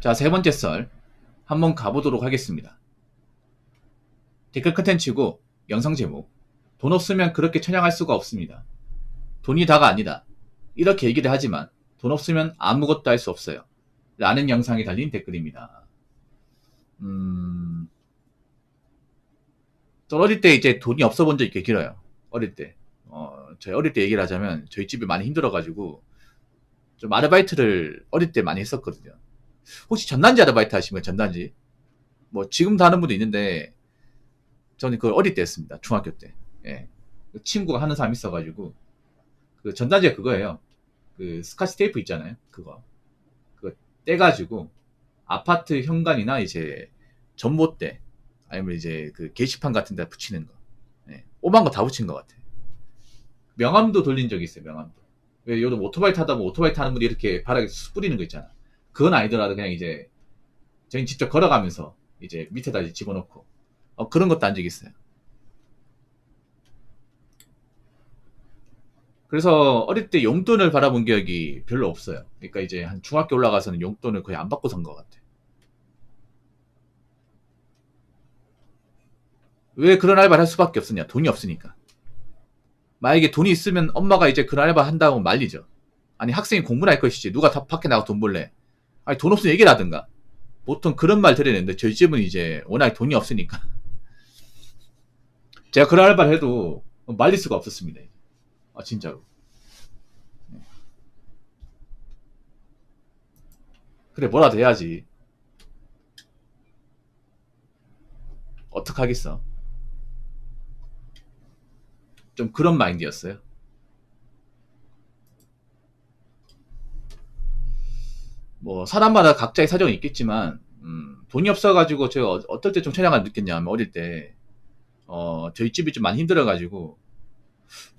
자, 세 번째 썰 한번 가보도록 하겠습니다. 댓글 컨텐츠고 영상 제목 돈 없으면 그렇게 찬양할 수가 없습니다. 돈이 다가 아니다. 이렇게 얘기를 하지만 돈 없으면 아무것도 할 수 없어요. 라는 영상이 달린 댓글입니다. 음, 저 어릴 때 이제 돈이 없어 본 적이 꽤 길어요. 어릴 때. 어, 저희 어릴 때 얘기를 하자면 저희 집이 많이 힘들어가지고 좀 아르바이트를 어릴 때 많이 했었거든요. 혹시 전단지 아르바이트 하신 거예요? 전단지? 뭐 지금도 하는 분도 있는데 저는 그걸 어릴 때 했습니다. 중학교 때. 예. 친구가 하는 사람 있어가지고 그 전단지가 그거예요. 그 스카치 테이프 있잖아요. 그거. 그거 떼가지고 아파트 현관이나 이제 전봇대 아니면 이제 그 게시판 같은 데 붙이는 거. 예. 오만 거 다 붙인 것 같아. 명함도 돌린 적이 있어요. 명함도. 왜 요즘 오토바이 타다 보면 오토바이 타는 분이 이렇게 바닥에 수 뿌리는 거 있잖아. 그건 아니더라도 그냥 이제 저희 직접 걸어가면서 이제 밑에다 이제 집어넣고 어, 그런 것도 한 적이 있어요. 그래서 어릴 때 용돈을 받아본 기억이 별로 없어요. 그러니까 이제 한 중학교 올라가서는 용돈을 거의 안 받고 산 것 같아. 왜 그런 알바를 할 수밖에 없었냐? 돈이 없으니까. 만약에 돈이 있으면 엄마가 이제 그런 알바 한다고 말리죠. 아니 학생이 공부나 할 것이지 누가 다 밖에 나가 돈 벌래? 아니 돈 없으면 얘기를 하든가. 보통 그런 말 들으는데 저희 집은 이제 워낙 돈이 없으니까 제가 그런 알바를 해도 말릴 수가 없었습니다. 아 진짜로. 네. 그래 뭐라도 해야지. 어떡하겠어. 좀 그런 마인드였어요. 뭐 사람마다 각자의 사정이 있겠지만 음, 돈이 없어가지고 제가 어- 어떨 때좀 체량을 느꼈냐면 어릴 때 어, 저희 집이 좀 많이 힘들어가지고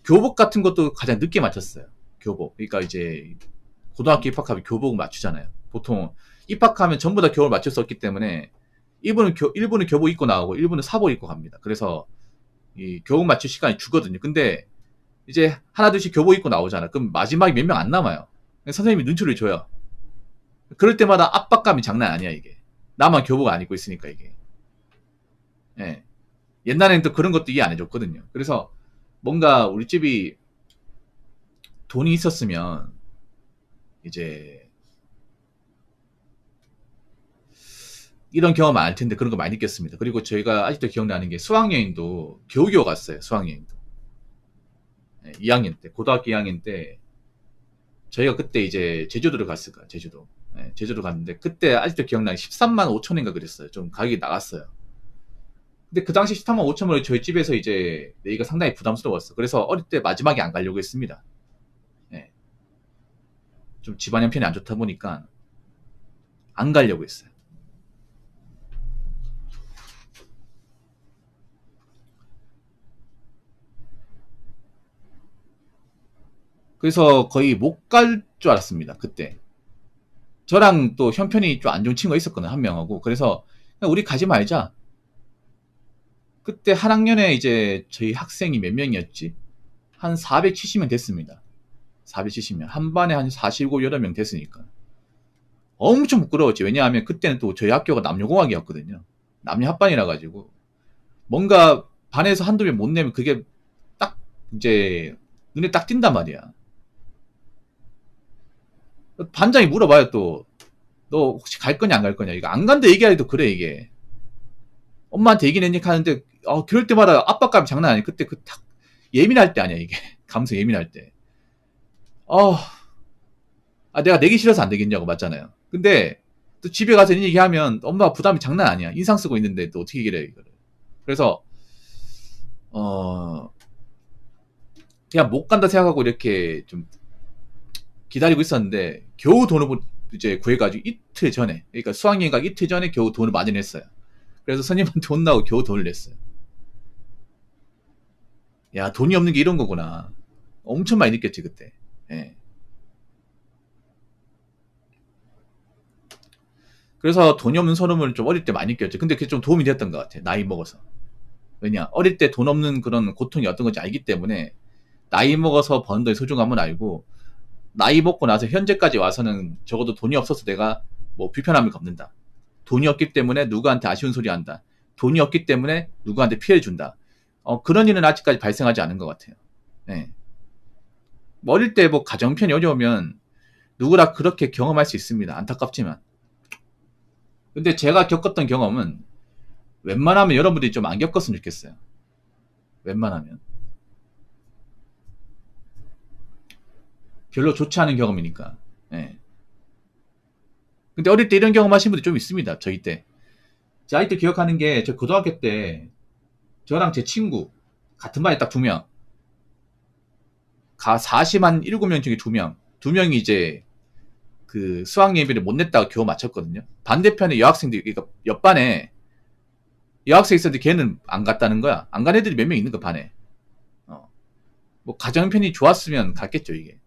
교복 같은 것도 가장 늦게 맞췄어요. 교복. 그러니까 이제 고등학교 입학하면 교복을 맞추잖아요. 보통 입학하면 전부 다 교복을 맞출 수 없기 때문에 일부는 교, 일부는 교복 입고 나오고 일부는 사복 입고 갑니다. 그래서 이 교복 맞출 시간이 주거든요. 근데 이제 하나 둘씩 교복 입고 나오잖아. 그럼 마지막에 몇 명 안 남아요. 선생님이 눈치를 줘요. 그럴 때마다 압박감이 장난 아니야 이게. 나만 교복 안 입고 있으니까 이게. 예. 옛날에는 또 그런 것도 이해 안 해줬거든요. 그래서 뭔가 우리 집이 돈이 있었으면 이제 이런 경험 많을 텐데 그런 거 많이 느꼈습니다. 그리고 저희가 아직도 기억나는 게 수학여행도 겨우겨우 갔어요. 수학여행도. 예, 2학년 때, 고등학교 2학년 때 저희가 그때 이제 제주도를 갔을 거야. 제주도. 예, 제주도 갔는데 그때 아직도 기억나는 게 13만 5천인가 그랬어요. 좀 가격이 나갔어요. 근데 그 당시 13만 5천 원을 저희 집에서 이제 내기가 상당히 부담스러웠어. 그래서 어릴 때 마지막에 안 가려고 했습니다. 예. 좀 집안 형편이 안 좋다 보니까 안 가려고 했어요. 그래서 거의 못 갈 줄 알았습니다. 그때. 저랑 또 형편이 좀 안 좋은 친구가 있었거든요. 한 명하고. 그래서 우리 가지 말자. 그때 한 학년에 이제 저희 학생이 몇 명이었지? 한 470명 됐습니다. 470명. 한 반에 한 47, 8명 됐으니까. 엄청 부끄러웠지. 왜냐하면 그때는 또 저희 학교가 남녀공학이었거든요. 남녀 합반이라 가지고. 뭔가 반에서 한두 명 못 내면 그게 딱 이제 눈에 딱 띈단 말이야. 반장이 물어봐요 또. 너 혹시 갈 거냐 안 갈 거냐. 이거 안 간다 얘기하기도 그래 이게. 엄마한테 얘기는 했니 하는데 어, 그럴 때마다 압박감이 장난 아니야. 그때 그 탁 예민할 때 아니야 이게. 감성 예민할 때. 어, 아 내가 내기 싫어서 안 되겠냐고 맞잖아요. 근데 또 집에 가서 이런 얘기하면 엄마 부담이 장난 아니야. 인상 쓰고 있는데 또 어떻게 얘기를 해 이거를. 그래서 어 그냥 못 간다 생각하고 이렇게 좀 기다리고 있었는데 겨우 돈을 보- 이제 구해가지고 이틀 전에 그러니까 수학여행 가기 이틀 전에 겨우 돈을 마련했어요. 그래서 선생님한테 혼나고 겨우 돈을 냈어요. 야 돈이 없는 게 이런 거구나. 엄청 많이 느꼈지 그때. 예. 그래서 돈이 없는 서름을 좀 어릴 때 많이 느꼈죠. 근데 그게 좀 도움이 됐던 것 같아. 나이 먹어서. 왜냐 어릴 때 돈 없는 그런 고통이 어떤 건지 알기 때문에 나이 먹어서 버는 돈의 소중함을 알고 나이 먹고 나서 현재까지 와서는 적어도 돈이 없어서 내가 뭐 불편함을 겪는다. 돈이 없기 때문에 누구한테 아쉬운 소리 한다. 돈이 없기 때문에 누구한테 피해를 준다. 어, 그런 일은 아직까지 발생하지 않은 것 같아요. 네. 뭐 어릴 때 뭐 가정편이 어려우면 누구나 그렇게 경험할 수 있습니다. 안타깝지만. 근데 제가 겪었던 경험은 웬만하면 여러분들이 좀 안 겪었으면 좋겠어요. 웬만하면. 별로 좋지 않은 경험이니까. 예. 근데 어릴 때 이런 경험 하신 분들 좀 있습니다. 저희 때. 제 아이 때 기억하는 게, 저 고등학교 때, 저랑 제 친구, 같은 반에 딱 두 명. 가 40한 7명 중에 두 명. 두 명이 이제, 그 수학 예비를 못 냈다가 겨우 맞췄거든요. 반대편에 여학생들이, 그러니까 옆반에 여학생 있었는데 걔는 안 갔다는 거야. 안 간 애들이 몇 명 있는 거 반에. 어. 뭐 가정편이 좋았으면 갔겠죠, 이게.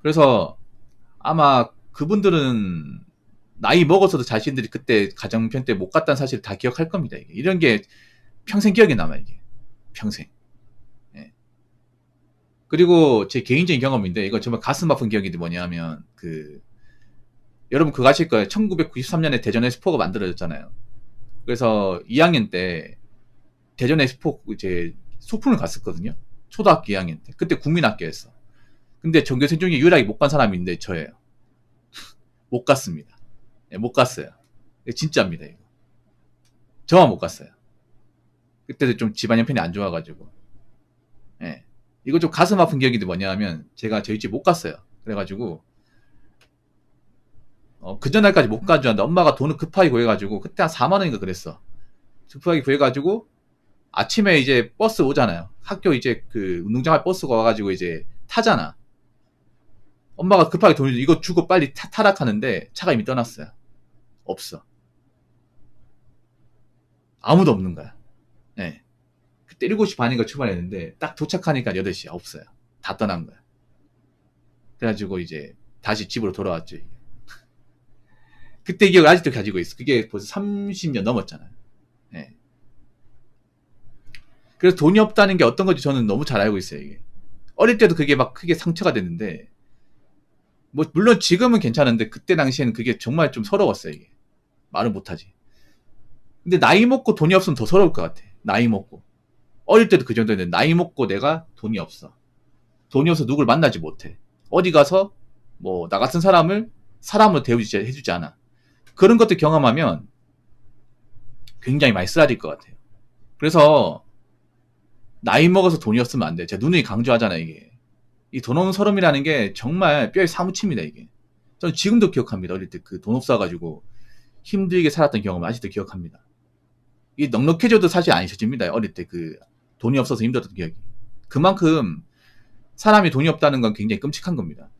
그래서 아마 그분들은 나이 먹어서도 자신들이 그때 가정편 때 못 갔다는 사실을 다 기억할 겁니다. 이게. 이런 게 평생 기억에 남아 이게 평생. 예. 그리고 제 개인적인 경험인데 이거 정말 가슴 아픈 기억이 뭐냐면 그 여러분 그거 아실 거예요. 1993년에 대전 에스포가 만들어졌잖아요. 그래서 2학년 때 대전 에스포 이제 소풍을 갔었거든요. 초등학교 2학년 때. 그때 국민학교였어. 근데 전교생 중에 유일하게 못 간 사람이 있는데 저예요. 못 갔습니다. 네, 못 갔어요. 진짜입니다, 이거. 저만 못 갔어요. 그때도 좀 집안 형편이 안 좋아가지고. 예. 네. 이거 좀 가슴 아픈 기억이 뭐냐면, 제가 저희 집 못 갔어요. 그래가지고, 어, 그 전날까지 못간줄 알았는데, 엄마가 돈을 급하게 구해가지고, 그때 한 4만 원인가 그랬어. 급하게 구해가지고, 아침에 이제 버스 오잖아요. 학교 이제 그 운동장에 버스가 와가지고 이제 타잖아. 엄마가 급하게 돈을 이거 주고 빨리 타, 타락하는데 차가 이미 떠났어요. 없어. 아무도 없는 거야. 네. 그때 7시 반인가 출발했는데 딱 도착하니까 8시야. 없어요. 다 떠난 거야. 그래가지고 이제 다시 집으로 돌아왔죠. 그때 기억을 아직도 가지고 있어. 그게 벌써 30년 넘었잖아요. 네. 그래서 돈이 없다는 게 어떤 건지 저는 너무 잘 알고 있어요. 이게. 어릴 때도 그게 막 크게 상처가 됐는데 뭐 물론 지금은 괜찮은데 그때 당시에는 그게 정말 좀 서러웠어요 이게. 말을 못하지. 근데 나이 먹고 돈이 없으면 더 서러울 것 같아 나이 먹고. 어릴 때도 그 정도였는데 나이 먹고 내가 돈이 없어. 돈이 없어 누굴 만나지 못해. 어디 가서 뭐 나 같은 사람을 사람으로 대우지 해주지 않아. 그런 것들 경험하면 굉장히 많이 쓰라릴 것 같아요. 그래서 나이 먹어서 돈이 없으면 안 돼. 제가 누누이 강조하잖아요, 이게. 이 돈 없는 서름이라는 게 정말 뼈에 사무칩니다, 이게. 저는 지금도 기억합니다. 어릴 때 그 돈 없어가지고 힘들게 살았던 경험을 아직도 기억합니다. 이 넉넉해져도 사실 안 잊혀집니다. 어릴 때 그 돈이 없어서 힘들었던 기억이. 그만큼 사람이 돈이 없다는 건 굉장히 끔찍한 겁니다.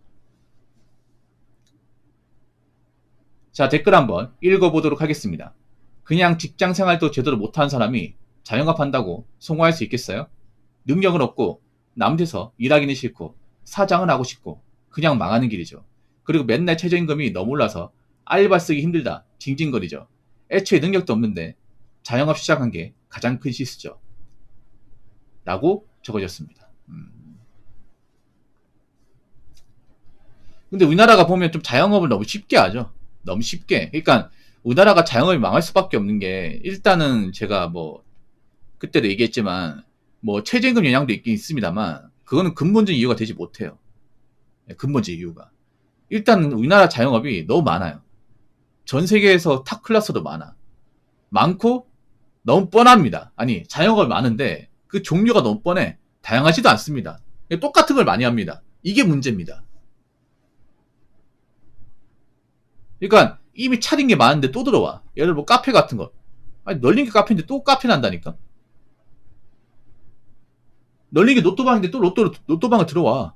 자, 댓글 한번 읽어보도록 하겠습니다. 그냥 직장 생활도 제대로 못하는 사람이 자영업한다고 성공할 수 있겠어요? 능력은 없고 남대서 일하기는 싫고 사장은 하고 싶고 그냥 망하는 길이죠. 그리고 맨날 최저임금이 너무 올라서 알바 쓰기 힘들다 징징거리죠. 애초에 능력도 없는데 자영업 시작한 게 가장 큰 실수죠. 라고 적어졌습니다. 음. 근데 우리나라가 보면 좀 자영업을 너무 쉽게 하죠. 너무 쉽게. 그러니까 우리나라가 자영업이 망할 수밖에 없는 게 일단은 제가 뭐 그때도 얘기했지만 뭐 최저임금 영향도 있긴 있습니다만 그거는 근본적인 이유가 되지 못해요. 네, 근본적인 이유가. 일단 우리나라 자영업이 너무 많아요. 전 세계에서 탑 클래스도 많아. 많고 너무 뻔합니다. 아니 자영업이 많은데 그 종류가 너무 뻔해. 다양하지도 않습니다. 똑같은 걸 많이 합니다. 이게 문제입니다. 그러니까 이미 차린 게 많은데 또 들어와. 예를 들어 뭐 카페 같은 거. 아니 널린 게 카페인데 또 카페 난다니까. 게 로또방인데 또 로또, 로또방을 들어와.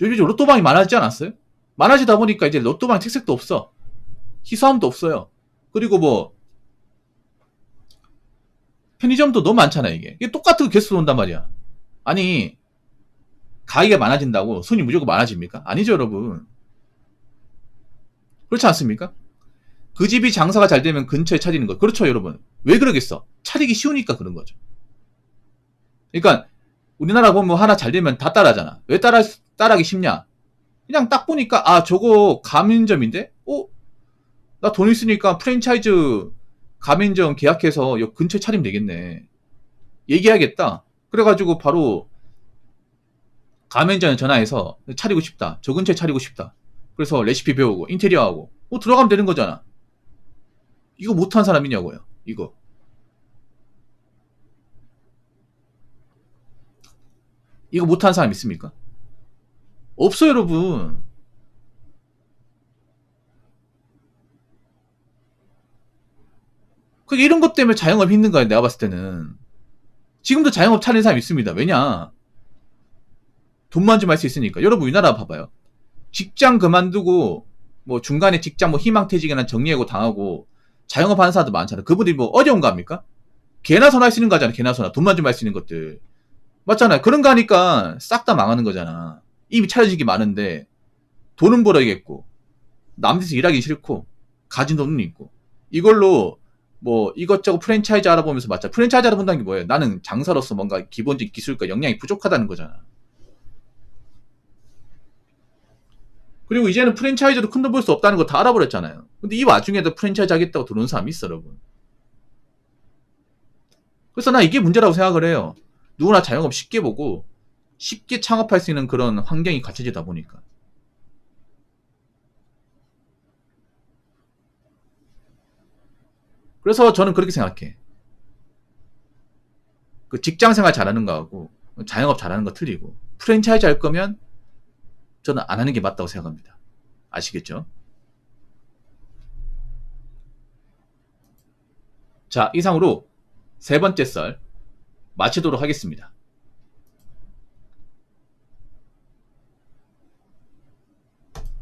요즘 로또방이 많아지지 않았어요? 많아지다 보니까 이제 로또방 특색도 없어. 희소함도 없어요. 그리고 뭐, 편의점도 너무 많잖아, 이게. 이게 똑같은 개수 온단 말이야. 아니, 가게가 많아진다고 손이 무조건 많아집니까? 아니죠, 여러분. 그렇지 않습니까? 그 집이 장사가 잘 되면 근처에 차리는 거. 그렇죠, 여러분. 왜 그러겠어? 차리기 쉬우니까 그런 거죠. 그러니까 우리나라 보면 하나 잘 되면 다 따라하잖아. 왜 따라 따라하기 쉽냐? 그냥 딱 보니까 아 저거 가맹점인데? 어? 나 돈 있으니까 프랜차이즈 가맹점 계약해서 여 근처에 차리면 되겠네. 얘기하겠다. 그래가지고 바로 가맹점에 전화해서 차리고 싶다. 저 근처에 차리고 싶다. 그래서 레시피 배우고 인테리어 하고 어 들어가면 되는 거잖아. 이거 못한 사람이냐고요. 이거. 이거 못한 사람 있습니까? 없어요, 여러분. 그 이런 것 때문에 자영업 힘든 거야, 내가 봤을 때는. 지금도 자영업 차리는 사람 있습니다. 왜냐? 돈만 좀 할 수 있으니까. 여러분, 우리나라 봐봐요. 직장 그만두고, 뭐 중간에 직장 뭐 희망퇴직이나 정리하고 당하고, 자영업 하는 사람도 많잖아. 그분들이 뭐 어려운 거 합니까? 개나 소나 할 수 있는 거잖아, 개나 소나. 돈만 좀 할 수 있는 것들. 맞잖아요. 그런 거 하니까 싹 다 망하는 거잖아. 이미 차려지기 많은데, 돈은 벌어야겠고, 남들서 일하기 싫고, 가진 돈은 있고, 이걸로 뭐 이것저것 프랜차이즈 알아보면서 맞자. 프랜차이즈 알아본다는 게 뭐예요? 나는 장사로서 뭔가 기본적인 기술과 역량이 부족하다는 거잖아. 그리고 이제는 프랜차이즈도 큰 돈 벌 수 없다는 거 다 알아버렸잖아요. 근데 이 와중에도 프랜차이즈 하겠다고 들어오는 사람이 있어, 여러분. 그래서 나 이게 문제라고 생각을 해요. 누구나 자영업 쉽게 보고 쉽게 창업할 수 있는 그런 환경이 갖춰지다 보니까. 그래서 저는 그렇게 생각해. 그 직장 생활 잘하는 거하고 자영업 잘하는 거 틀리고 프랜차이즈 할 거면 저는 안 하는 게 맞다고 생각합니다. 아시겠죠? 자, 이상으로 세 번째 썰 마치도록 하겠습니다.